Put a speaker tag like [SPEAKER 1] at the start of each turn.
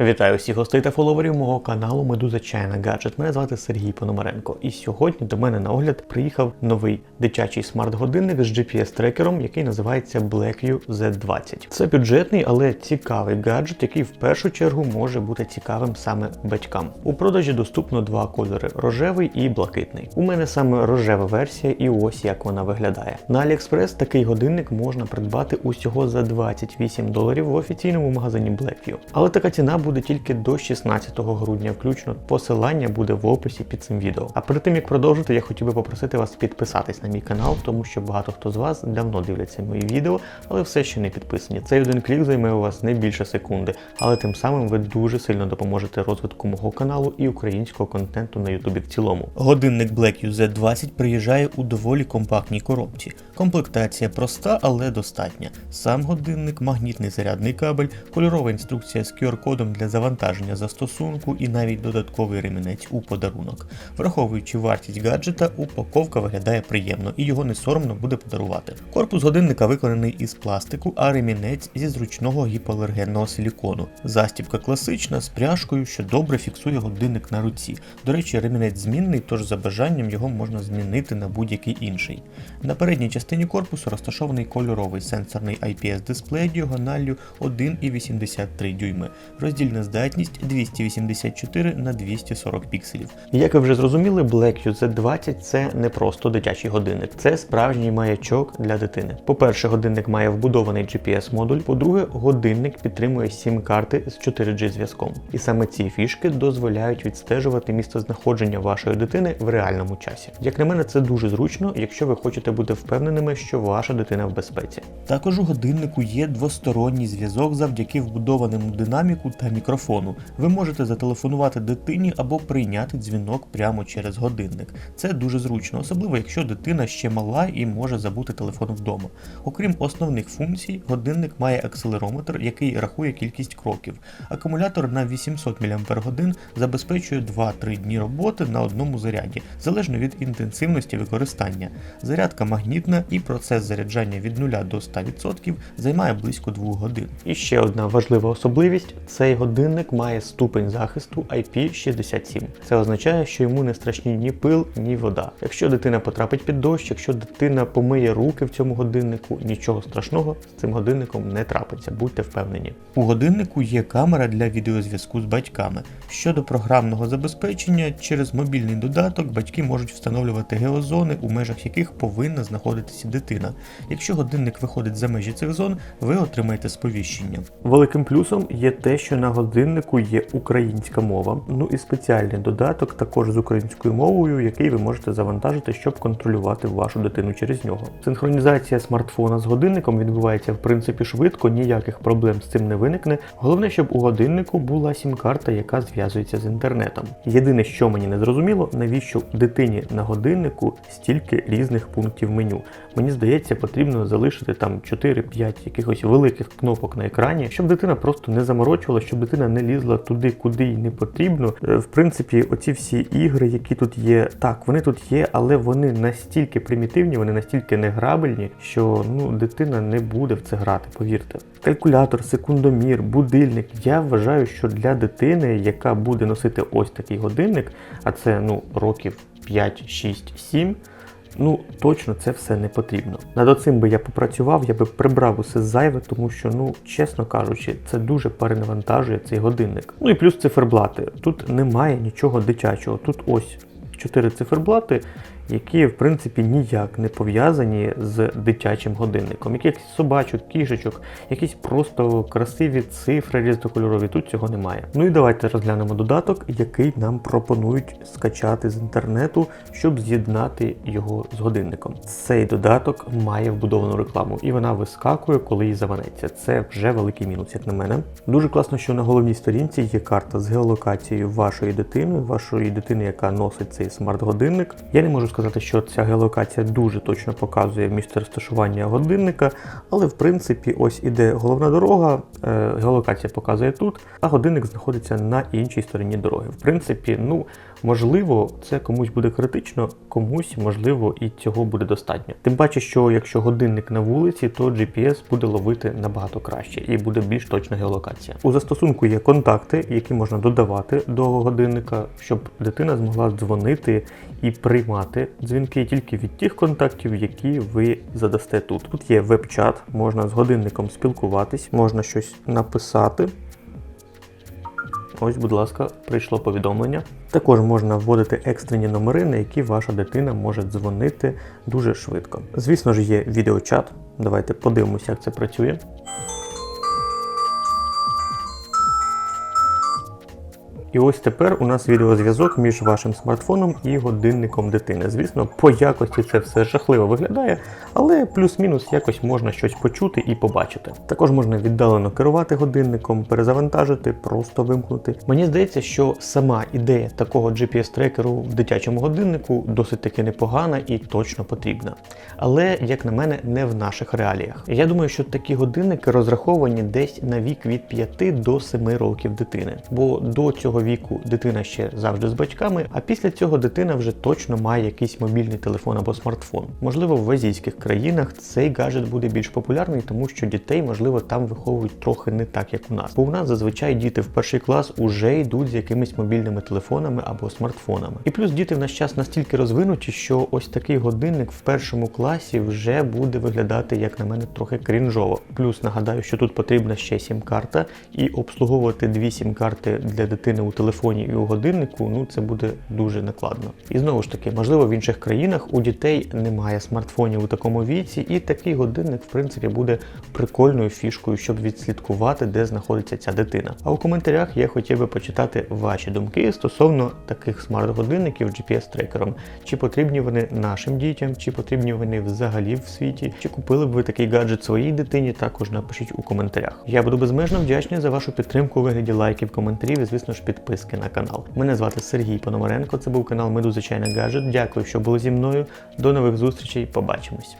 [SPEAKER 1] Вітаю всіх гостей та фоловерів мого каналу Медуза Чайна Гаджет. Мене звати Сергій Пономаренко. І сьогодні до мене на огляд приїхав новий дитячий смарт-годинник з GPS-трекером, який називається Blackview Z20. Це бюджетний, але цікавий гаджет, який в першу чергу може бути цікавим саме батькам. У продажі доступно два кольори рожевий і блакитний. У мене саме рожева версія, і ось як вона виглядає. На AliExpress такий годинник можна придбати усього за 28 доларів в офіційному магазині Blackview. Але така ціна буде тільки до 16 грудня, включно посилання буде в описі під цим відео. А перед тим як продовжити, я хотів би попросити вас підписатись на мій канал, тому що багато хто з вас давно дивляться мої відео, але все ще не підписані. Цей один клік займе у вас не більше секунди, але тим самим ви дуже сильно допоможете розвитку мого каналу і українського контенту на Ютубі в цілому. Годинник Black UZ20 приїжджає у доволі компактній коробці. Комплектація проста, але достатня. Сам годинник, магнітний зарядний кабель, кольорова інструкція з QR-кодом для завантаження застосунку і навіть додатковий ремінець у подарунок. Враховуючи вартість гаджета, упаковка виглядає приємно і його не соромно буде подарувати. Корпус годинника виконаний із пластику, а ремінець зі зручного гіпоалергенного силікону. Застібка класична з пряжкою, що добре фіксує годинник на руці. До речі, ремінець змінний, тож за бажанням його можна змінити на будь-який інший. На передній частині корпусу розташований кольоровий сенсорний IPS-дисплей діагоналлю 1,83 дюйми. Роздільна здатність 284 на 240 пікселів. Як ви вже зрозуміли, Black UZ20 це не просто дитячий годинник, це справжній маячок для дитини. По-перше, годинник має вбудований GPS-модуль. По-друге, годинник підтримує сім-карти з 4G зв'язком. І саме ці фішки дозволяють відстежувати місцезнаходження вашої дитини в реальному часі. Як на мене, це дуже зручно, якщо ви хочете бути впевненими, що ваша дитина в безпеці. Також у годиннику є двосторонній зв'язок завдяки вбудованому динаміку та мікрофону. Ви можете зателефонувати дитині або прийняти дзвінок прямо через годинник. Це дуже зручно, особливо якщо дитина ще мала і може забути телефон вдома. Окрім основних функцій, годинник має акселерометр, який рахує кількість кроків. Акумулятор на 800 мАч забезпечує 2-3 дні роботи на одному заряді, залежно від інтенсивності використання. Зарядка магнітна і процес заряджання від 0 до 100% займає близько 2 годин. І ще одна важлива особливість: цей годинник має ступень захисту IP67. Це означає, що йому не страшні ні пил, ні вода. Якщо дитина потрапить під дощ, якщо дитина помиє руки в цьому годиннику, нічого страшного з цим годинником не трапиться, будьте впевнені. У годиннику є камера для відеозв'язку з батьками. Щодо програмного забезпечення, через мобільний додаток батьки можуть встановлювати геозони, у межах яких повинна знаходитися дитина. Якщо годинник виходить за межі цих зон, ви отримаєте сповіщення. Великим плюсом є те, що на годиннику є українська мова, ну і спеціальний додаток також з українською мовою, який ви можете завантажити, щоб контролювати вашу дитину через нього. Синхронізація смартфона з годинником відбувається в принципі швидко, ніяких проблем з цим не виникне. Головне, щоб у годиннику була сім-карта, яка зв'язується з інтернетом. Єдине, що мені не зрозуміло, навіщо дитині на годиннику стільки різних пунктів меню. Мені здається, потрібно залишити там 4-5 якихось великих кнопок на екрані, щоб дитина просто не заморочувала, щоб дитина не лізла туди, куди їй не потрібно. Е, В принципі, оці всі ігри, які тут є, так, вони тут є, але вони настільки примітивні, вони настільки неграбельні, що ну дитина не буде в це грати, повірте. Калькулятор, секундомір, будильник. Я вважаю, що для дитини, яка буде носити ось такий годинник, а це ну років 5, 6, 7. Ну, точно це все не потрібно. Над цим би я попрацював, я би прибрав усе зайве, тому що, ну, чесно кажучи, це дуже перенавантажує цей годинник. Ну і плюс циферблати. Тут немає нічого дитячого. Тут ось чотири циферблати, які, в принципі, ніяк не пов'язані з дитячим годинником. Якихось собачок, кішечок, якісь просто красиві цифри різнокольорові. Тут цього немає. Ну і давайте розглянемо додаток, який нам пропонують скачати з інтернету, щоб з'єднати його з годинником. Цей додаток має вбудовану рекламу, і вона вискакує, коли їй заманеться. Це вже великий мінус, як на мене. Дуже класно, що на головній сторінці є карта з геолокацією вашої дитини, вашої дитини, яка носить цей смарт-годинник. Я не можу сказати, що ця геолокація дуже точно показує місце розташування годинника, але в принципі ось іде головна дорога, е, геолокація показує тут, а годинник знаходиться на іншій стороні дороги. В принципі, ну можливо, це комусь буде критично, комусь можливо і цього буде достатньо. Тим паче, що якщо годинник на вулиці, то GPS буде ловити набагато краще і буде більш точна геолокація. У застосунку є контакти, які можна додавати до годинника, щоб дитина змогла дзвонити і приймати дзвінки тільки від тих контактів, які ви задасте тут. Тут є веб-чат, можна з годинником спілкуватись, можна щось написати. Ось, будь ласка, прийшло повідомлення. Також можна вводити екстрені номери, на які ваша дитина може дзвонити дуже швидко. Звісно ж, є відеочат. Давайте подивимося, як це працює. І ось тепер у нас відеозв'язок між вашим смартфоном і годинником дитини. Звісно, по якості це все жахливо виглядає, але плюс-мінус якось можна щось почути і побачити. Також можна віддалено керувати годинником, перезавантажити, просто вимкнути. Мені здається, що сама ідея такого GPS-трекеру в дитячому годиннику досить таки непогана і точно потрібна. Але, як на мене, не в наших реаліях. Я думаю, що такі годинники розраховані десь на вік від 5 до 7 років дитини, бо до цього віку дитина ще завжди з батьками, а після цього дитина вже точно має якийсь мобільний телефон або смартфон. Можливо, в азійських країнах цей гаджет буде більш популярний, тому що дітей, можливо, там виховують трохи не так, як у нас. Бо у нас зазвичай діти в перший клас уже йдуть з якимись мобільними телефонами або смартфонами. І плюс діти в наш час настільки розвинуті, що ось такий годинник в першому класі вже буде виглядати, як на мене, трохи крінжово. Плюс нагадаю, що тут потрібна ще сім-карта, і обслуговувати дві сім-карти для дитини у телефоні і у годиннику, ну це буде дуже накладно. І знову ж таки, можливо, в інших країнах у дітей немає смартфонів у такому віці, і такий годинник, в принципі, буде прикольною фішкою, щоб відслідкувати, де знаходиться ця дитина. А у коментарях я хотів би почитати ваші думки стосовно таких смарт-годинників GPS-трекером. Чи потрібні вони нашим дітям, чи потрібні вони взагалі в світі, чи купили б ви такий гаджет своїй дитині, також напишіть у коментарях. Я буду безмежно вдячний за вашу підтримку у вигляді лайків, коментарів і, звісно ж, підписки на канал. Мене звати Сергій Пономаренко. Це був канал Медуза Чайна Гаджет. Дякую, що були зі мною. До нових зустрічей. Побачимось.